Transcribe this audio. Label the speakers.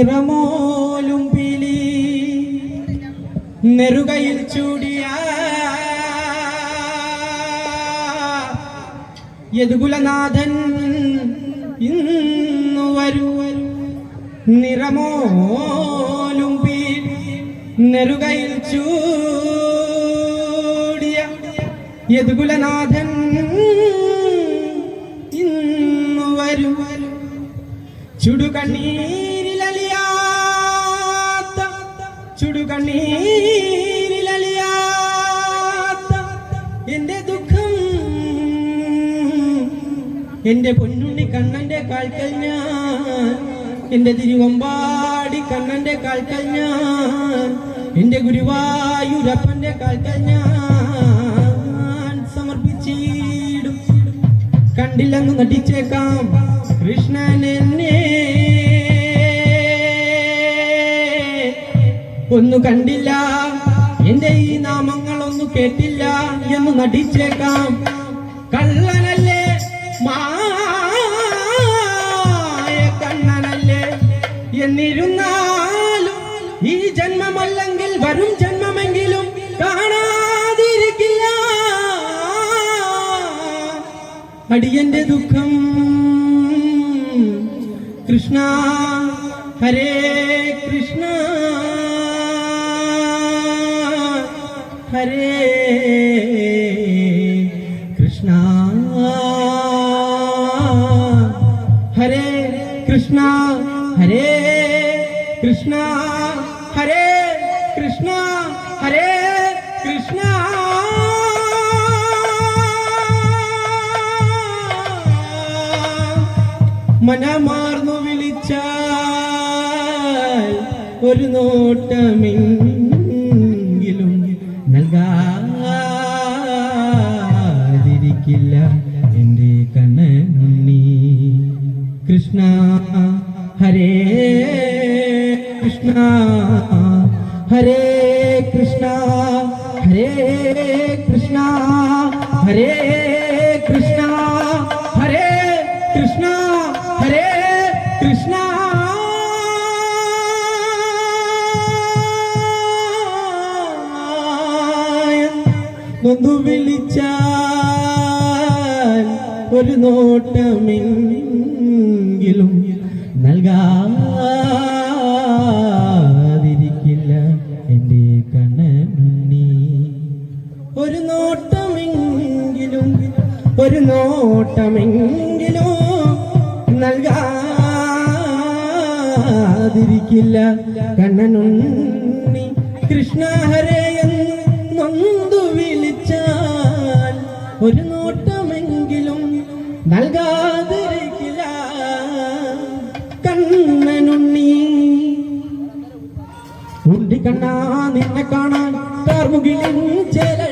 Speaker 1: നിറമോലും പിലി നെറുകയിൽ ചൂടിയ യദുകുലനാഥൻ ഇന്നു വരൂ. നിറമോലും പിലി നെറുകയിൽ ചൂടിയ യദുകുലനാഥൻ ഇന്നു വരൂ. ചുടുകണ്ണീരിലലിയാത്ത ചുടുകണ്ണീരിലലിയാത്ത എന്റെ ദുഃഖം. എന്റെ പൊന്നുണ്ണി കണ്ണന്റെ കാൽക്കൽ ഞാൻ. എന്റെ തിരുവമ്പാടി കണ്ണന്റെ കാൽക്കൽ ഞാൻ. എന്റെ ഗുരുവായൂരപ്പന്റെ കാൽക്കൽ ഞാൻ. സമർപ്പിച്ചിടും. കണ്ടില്ലെന്ന് നടിച്ചേക്കാം. കൃഷ്ണൻ ഒന്നു കണ്ടില്ല. എന്റെ ഈ നാമങ്ങൾ ഒന്നു കേട്ടില്ല എന്ന് നടിച്ചേക്കാം. കള്ളനല്ലേ? മായ കണ്ണനല്ലേ? എന്നിരുന്നാലും ഈ ജന്മമല്ലെങ്കിൽ വരും ജന്മമെങ്കിലും കാണാതിരിക്കില്ല. അടിയന്റെ ദുഃഖം. കൃഷ്ണ ഹരേ കൃഷ്ണ. ഹരേ കൃഷ്ണ. ഹരേ കൃഷ്ണ. ഹരേ കൃഷ്ണ. ഹരേ കൃഷ്ണ. മനമാർന്നു വിളിച്ചാൽ ഒരു നോട്ടമെങ്കിലും കൃഷ്ണ ഹരേ കൃഷ്ണ ഹരേ കൃഷ്ണ ഹരേ കൃഷ്ണ ഹരേ കൃഷ്ണ ഹരേ കൃഷ്ണ ഹരേ കൃഷ്ണ. നൊന്നു വിളിച്ചാൽ ഒരു നോട്ടമെങ്കിലും നൽകാതിരിക്കില്ല എന്റെ കണ്ണുണ്ണി ഒരു നോട്ടമെങ്കിലും ഒരു നോട്ടമെങ്കിലും നൽകാതിരിക്കില്ല. കണ്ണനുണ്ണി കൃഷ്ണ നൊന്തു വിളിച്ചാൽ ഒരു നോട്ടമെങ്കിലും നൽകാതിരിക്കില്ല കാണാൻ കാർമുകിലിൻ ചേലഴക്